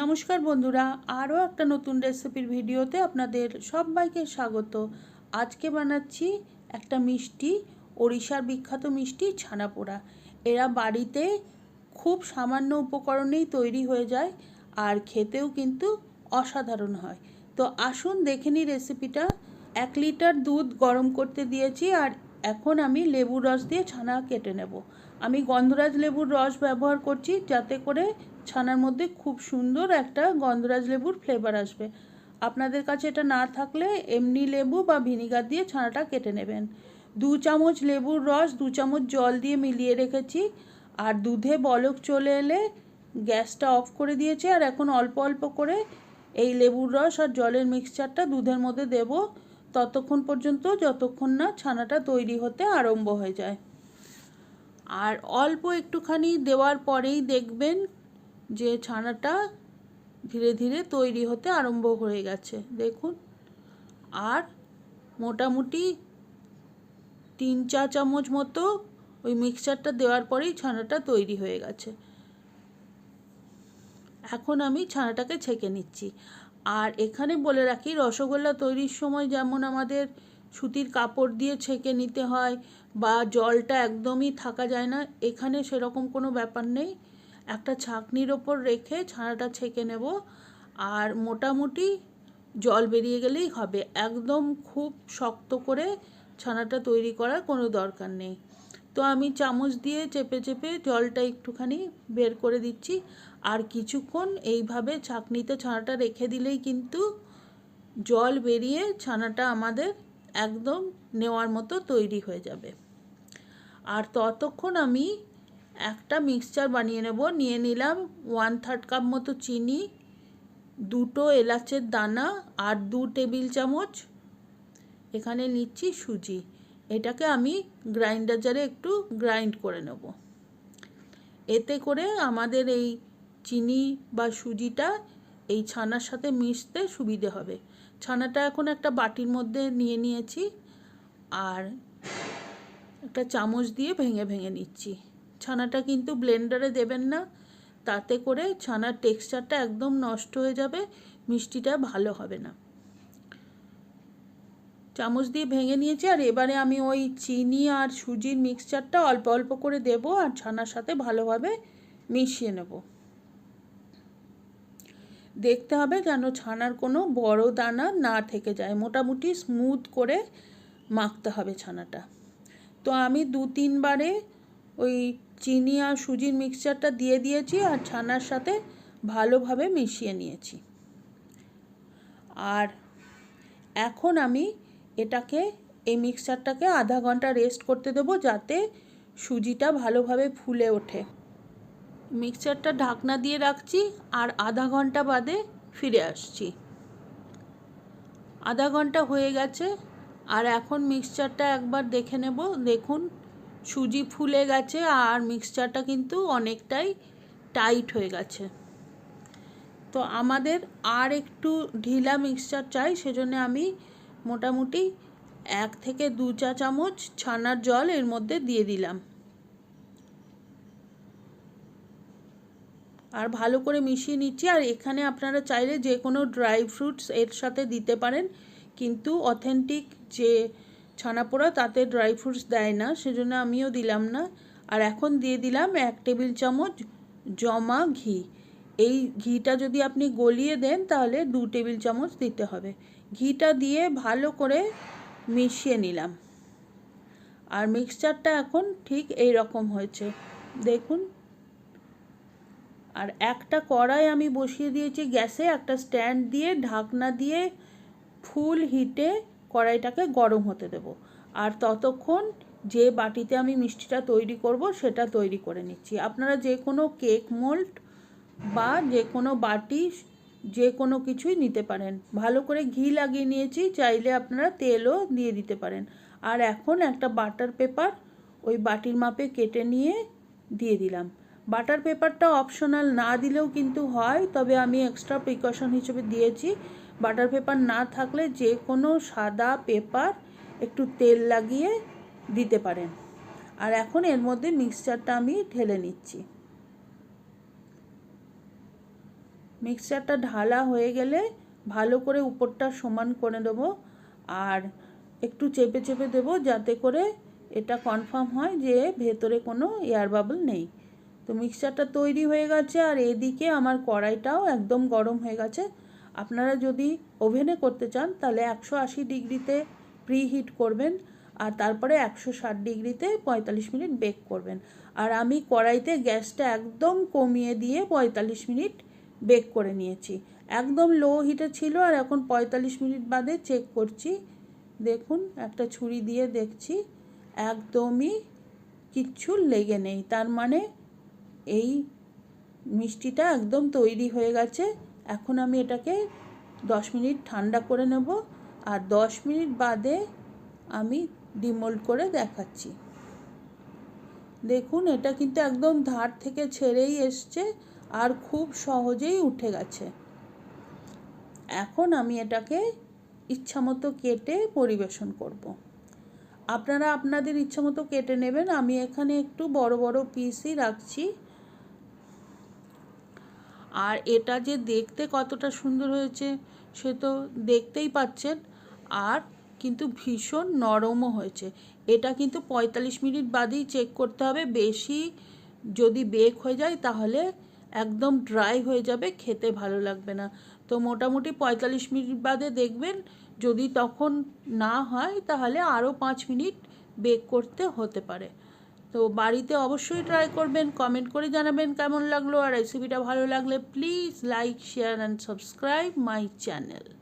নমস্কার বন্ধুরা, আরও একটা নতুন রেসিপির ভিডিওতে আপনাদের সবাইকে স্বাগত। আজকে বানাচ্ছি একটা মিষ্টি, ওড়িশার বিখ্যাত মিষ্টি ছানাপোড়া এরা বাড়িতে খুব সামান্য উপকরণেই তৈরি হয়ে যায় আর খেতেও কিন্তু অসাধারণ হয়। তো আসুন দেখে নিই রেসিপিটা। এক লিটার দুধ গরম করতে দিয়েছি আর এখন আমি লেবুর রস দিয়ে ছানা কেটে নেব। আমি গন্ধরাজ লেবুর রস ব্যবহার করছি যাতে করে ছানার মধ্যে খুব সুন্দর একটা গন্ধরাজ লেবুর ফ্লেভার আসবে। আপনাদের কাছে এটা না থাকলে এমনি লেবু বা ভিনিগার দিয়ে ছানাটা কেটে নেবেন। দু চামচ লেবুর রস, দু চামচ জল দিয়ে মিলিয়ে রেখেছি। আর দুধে বলক চলে এলে গ্যাসটা অফ করে দিয়েছি। আর এখন অল্প অল্প করে এই লেবুর রস আর জলের মিক্সচারটা দুধের মধ্যে দেব। ততক্ষণ পর্যন্ত যতক্ষণ না ছানাটা তৈরি হতে আরম্ভ হয়ে যায়। আর অল্প একটুখানি দেওয়ার পরেই দেখবেন যে ছানাটা ধীরে ধীরে তৈরি হতে আরম্ভ হয়ে গেছে। দেখুন, আর মোটামুটি তিন চা চামচ মতো ওই মিক্সচারটা দেওয়ার পরেই ছানাটা তৈরি হয়ে গেছে। এখন আমি ছানাটাকে ছেঁকে নিচ্ছি। আর এখানে বলে রাখি, রসগোল্লা তৈরির সময় যেমন আমাদের সুতির কাপড় দিয়ে ছেঁকে নিতে হয় বা জলটা একদমই থাকা যায় না, এখানে সেরকম কোনো ব্যাপার নেই। একটা ছাঁকনির ওপর রেখে ছানাটা ছেঁকে নেব আর মোটামুটি জল বেরিয়ে গেলেই হবে। একদম খুব শক্ত করে ছানাটা তৈরি করার কোনো দরকার নেই। তো আমি চামচ দিয়ে চেপে চেপে জলটা একটুখানি বের করে দিচ্ছি। আর কিছুক্ষণ এইভাবে ছাঁকনিতে ছানাটা রেখে দিলেই কিন্তু জল বেরিয়ে ছানাটা আমাদের একদম নেওয়ার মতো তৈরি হয়ে যাবে। আর ততক্ষণ আমি একটা মিক্সচার বানিয়ে নেব। নিয়ে নিলাম ওয়ান থার্ড কাপ মতো চিনি, দুটো এলাচের দানা আর দু টেবিল চামচ এখানে নিচ্ছি সুজি। এটাকে আমি গ্রাইন্ডার জারে একটু গ্রাইন্ড করে নেব। এতে করে আমাদের এই চিনি বা সুজিটা এই ছানার সাথে মিশতে সুবিধে হবে। ছানাটা এখন একটা বাটির মধ্যে নিয়ে নিয়েছি আর একটা চামচ দিয়ে ভেঙে ভেঙে নিচ্ছি। ছানাটা কিন্তু ব্লেন্ডারে দেবেন না, তাতে করে ছানার টেক্সচারটা একদম নষ্ট হয়ে যাবে, মিষ্টিটা ভালো হবে না। চামচ দিয়ে ভেঙে নিয়েছি আর এবারে আমি ওই চিনি আর সুজির মিক্সচারটা অল্প অল্প করে দেব আর ছানার সাথে ভালোভাবে মিশিয়ে নেব। দেখতে হবে যেন ছানার কোনো বড় দানা না থেকে যায়। মোটামুটি স্মুথ করে মাখতে হবে ছানাটা। তো আমি দু তিনবারে ওই চিনি আর সুজির মিক্সচারটা দিয়ে দিয়েছি আর ছানার সাথে ভালোভাবে মিশিয়ে নিয়েছি। আর এখন আমি এটাকে, এই মিক্সচারটাকে আধা ঘণ্টা রেস্ট করতে দেবো যাতে সুজিটা ভালোভাবে ফুলে ওঠে। মিক্সচারটা ঢাকনা দিয়ে রাখছি আর আধা ঘণ্টা বাদে ফিরে আসছি। আধা ঘণ্টা হয়ে গেছে আর এখন মিক্সচারটা একবার দেখে নেব। দেখুন, সুজি ফুলে গেছে আর মিক্সচারটা কিন্তু অনেকটাই টাইট হয়ে গেছে। তো আমাদের আর একটু ঢিলা মিক্সচার চাই, সেজন্য আমি মোটামুটি এক থেকে দু চা চামচ ছানার জল এর মধ্যে দিয়ে দিলাম। আর ভালো করে মিশিয়ে নিচ্ছি। আর এখানে আপনারা চাইলে যে কোনো ড্রাই ফ্রুটস এর সাথে দিতে পারেন। কিন্তু অথেন্টিক যে ছানা পোড়া তাতে ড্রাই ফ্রুটস দেয় না, সেজন্য আমিও দিলাম না। আর এখন দিয়ে দিলাম এক টেবিল চামচ জমা ঘি। এই ঘিটা যদি আপনি গলিয়ে দেন, তাহলে দু টেবিল চামচ দিতে হবে। ঘিটা দিয়ে ভালো করে মিশিয়ে নিলাম। আর মিক্সচারটা এখন ঠিক এই রকম হয়েছে। দেখুন। আর একটা কড়াই আমি বসিয়ে দিয়েছি গ্যাসে, একটা স্ট্যান্ড দিয়ে, ঢাকনা দিয়ে ফুল হিটে কড়াইটাকে গরম হতে দেব। আর ততক্ষণ যে বাটিতে আমি মিষ্টিটা তৈরি করব, সেটা তৈরি করে নিচ্ছি। আপনারা যে কোনো কেক মোল্ড বা যে কোনো বাটি যে কোনো কিছুই নিতে পারেন। ভালো করে ঘি লাগিয়ে নিয়েছি, চাইলে আপনারা তেলও দিয়ে দিতে পারেন। আর এখন একটা বাটার পেপার ওই বাটির মাপে কেটে নিয়ে দিয়ে দিলাম। বাটার পেপারটা অপশনাল না দিলেও কিন্তু হয়, তবে আমি এক্সট্রা প্রিকশন হিসেবে দিয়েছি। বাটার পেপার না থাকলে যে কোনো সাদা পেপার একটু তেল লাগিয়ে দিতে পারেন। আর এখন এর মধ্যে মিক্সচারটা আমি ঢেলে নিচ্ছি। মিক্সচারটা ঢালা হয়ে গেলে ভালো করে উপরটা সমান করে দেবো আর একটু চেপে চেপে দেবো যাতে করে এটা কনফার্ম হয় যে ভেতরে কোনো এয়ার বাবল নেই। তো মিক্সচারটা তৈরি হয়ে গেছে আর এদিকে আমার কড়াইটাও একদম গরম হয়ে গেছে। আপনারা যদি ওভেনে করতে চান তাহলে একশো আশি ডিগ্রিতে প্রি হিট করবেন আর তারপরে একশো ষাট ডিগ্রিতে পঁয়তাল্লিশ মিনিট বেক করবেন। আর আমি কড়াইতে গ্যাসটা একদম কমিয়ে দিয়ে পঁয়তাল্লিশ মিনিট বেক করে নিয়েছি। একদম লো হিটে ছিল আর এখন পঁয়তাল্লিশ মিনিট বাদে চেক করছি। দেখুন, একটা ছুরি দিয়ে দেখছি, একদমই কিচ্ছু লেগে নেই। তার মানে এই মিষ্টিটা একদম তৈরি হয়ে গেছে। এখন আমি এটাকে দশ মিনিট ঠান্ডা করে নেব আর দশ মিনিট বাদে আমি ডিমোল্ড করে দেখাচ্ছি। দেখুন, এটা কিন্তু একদম ধার থেকে ছেড়েই এসছে। আর খুব সহজেই উঠে গেছে। এখন আমি এটাকে ইচ্ছামতো কেটে পরিবেশন করব। আপনারা আপনাদের ইচ্ছামতো কেটে নেবেন। আমি এখানে একটু বড় বড় পিসই রাখছি। আর এটা যে দেখতে কতটা সুন্দর হয়েছে, সে তো দেখতেই পাচ্ছেন। আর কিন্তু ভীষণ নরমও হয়েছে। এটা কিন্তু পঁয়তাল্লিশ মিনিট বাদেই চেক করতে হবে। বেশি যদি বেক হয়ে যায়, তাহলে একদম ড্রাই হয়ে যাবে, খেতে ভালো লাগবে না। তো মোটামুটি পঁয়তাল্লিশ মিনিট বাদে দেখবেন, যদি তখন না হয় তাহলে আরও পাঁচ মিনিট বেক করতে হতে পারে। তো বাড়িতে অবশ্যই ট্রাই করবেন কমেন্ট করে জানাবেন কেমন লাগল। আর রেসিপিটা ভালো লাগলে please like share and subscribe my channel